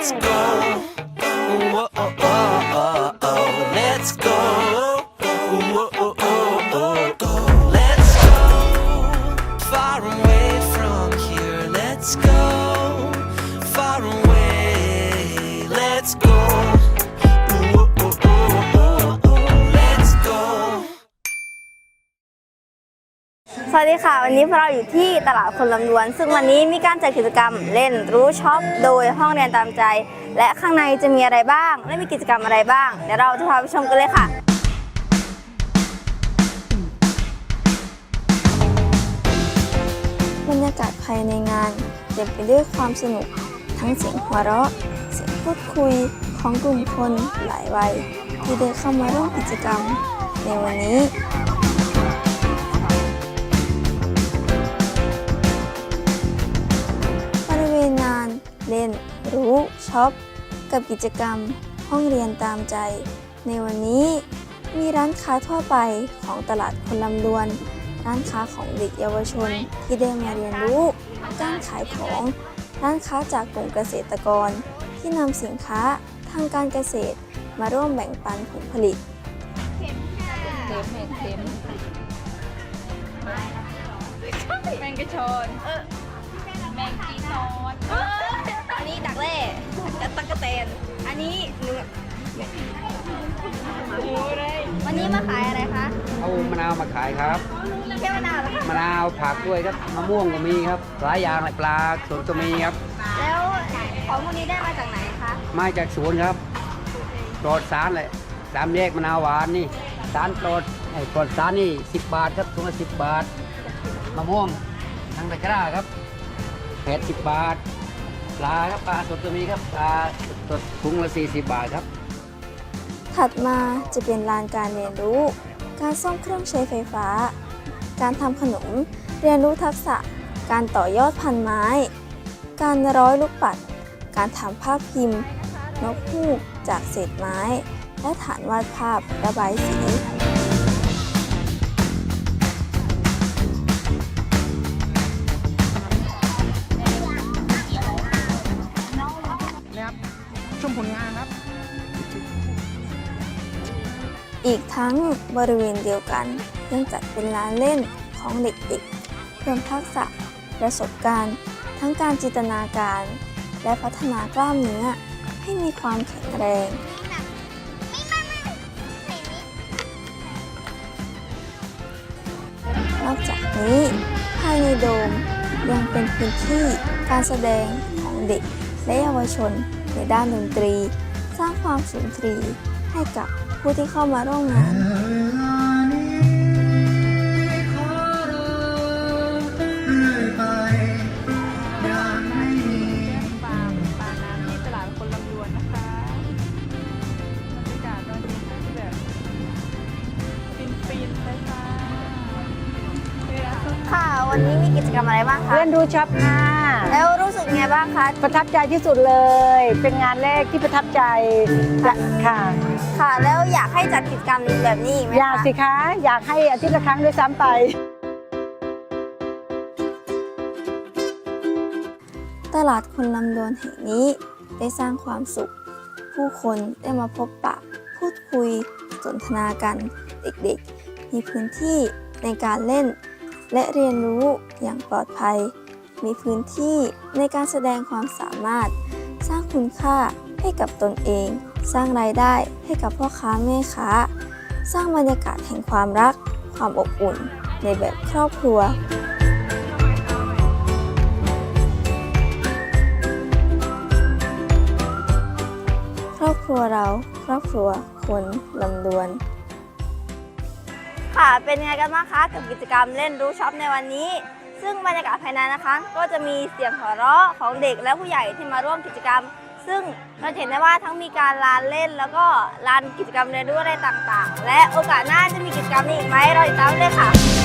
let's go. Whoa, oh, oh, oh, oh, let's go. วัสดีค่ะ วันนี้พวกเราอยู่ที่ตลาดคนลำดวน ซึ่งวันนี้มีการจัดกิจกรรมเล่นรู้ช็อปโดยห้องเรียนตามใจ และข้างในจะมีอะไรบ้าง และมีกิจกรรมอะไรบ้าง เดี๋ยวเราจะพาไปชมกันเลยค่ะ บรรยากาศภายในงานเต็มไปด้วยความสนุก ทั้งเสียงหัวเราะ เสียงพูดคุยของกลุ่มคนหลายวัย ที่ได้เข้ามาร่วมกิจกรรม ในวันนี้ ช็อป กับกิจกรรม ห้องเรียนตามใจ ในวันนี้มีร้านค้าทั่วไปของตลาดคนลำดวน ร้านค้าของเด็กเยาวชนที่ได้มาเรียนรู้การขายของ ร้านค้าจากกลุ่มเกษตรกร ที่นำสินค้าทางการเกษตรมาร่วมแบ่งปันผลผลิตแมงกระชอนแมงจีซอน อันนี้ดักแร่กระตักกระเตน อันนี้เนื้อโอ้ไรวันนี้มาขายอะไรคะเอามะนาวมาขายครับแค่มะนาวเหรอคะมะนาวผักด้วยครับมะม่วงก็มีครับหลายอย่างเลยปลาสดก็มีครับ แล้วของพวกนี้ได้มาจากไหนคะมาจากสวนครับปลอดสารเลยสามแยกมะนาวหวานนี่สารปลอดไอ้ปลอดสารนี่สิบบาทครับถุงละสิบบาทมะม่วงทางตะกร้าครับแปดสิบบาท ปลาครับปลาสดก็มีครับปลาสดถุงละสี่สิบบาทครับ ถัดมาจะเป็นลานการเรียนรู้ การซ่อมเครื่องใช้ไฟฟ้า การทำขนม เรียนรู้ทักษะ การต่อยอดพันไม้ การร้อยลูกปัด การทำภาพพิมพ์ นกฮูกจากเศษไม้ และฐานวาดภาพระบายสี ลงานครับ อีกทั้งบริเวณเดียวกันยังจัดเป็นลานเล่นของเด็กๆ เพิ่มทักษะประสบการณ์ ทั้งการจินตนาการ และพัฒนากล้ามเนื้อให้มีความแข็งแรงนอกจากนี้ ภายในโดมยังเป็นพื้นที่การแสดงของเด็กและเยาวชน ในด้านดนตรี สร้างความสุนทรีให้กับผู้ที่เข้ามาร่วมงานปลาปลาน้ำที่ตลาดคนร่ำรวยนะคะอารมณ์บรรยากาศตอนนี้คือแบบฟินๆเลยค่ะ วันนี้มีกิจกรรมอะไรบ้างคะเพื่อนดูช็อปค่ะแล้ว สึกไงบ้างคะ ประทับใจที่สุดเลย เป็นงานแรกที่ประทับใจจะค่ะ ค่ะ แล้วอยากให้จัดกิจกรรมแบบนี้อีกไหมอยากคะสิคะ อยากให้อาทิตย์ละครั้งด้วยซ้ำไป ตลาดคนลำดวนแห่งนี้ได้สร้างความสุข ผู้คนได้มาพบปะ พูดคุย สนทนากัน เด็กๆ มีพื้นที่ในการเล่น และเรียนรู้อย่างปลอดภัย มีพื้นที่ในการแสดงความสามารถ สร้างคุณค่าให้กับตนเอง สร้างรายได้ให้กับพ่อค้าแม่ค้า สร้างบรรยากาศแห่งความรัก ความอบอุ่น ในแบบครอบครัวครอบครัวเรา ครอบครัวคนลำดวน ค่ะ เป็นไงกันบ้างคะกับกิจกรรมเล่นรู้ช็อปในวันนี้ ซึ่งบรรยากาศภายในนะคะ ก็จะมีเสียงหัวเราะของเด็กและผู้ใหญ่ที่มาร่วมกิจกรรม ซึ่งเราเห็นได้ว่าทั้งมีการลานเล่น แล้วก็ลานกิจกรรมเรียนรู้อะไรต่างๆ และโอกาสหน้าจะมีกิจกรรมนี้อีกไหมเราติดตามเลยค่ะ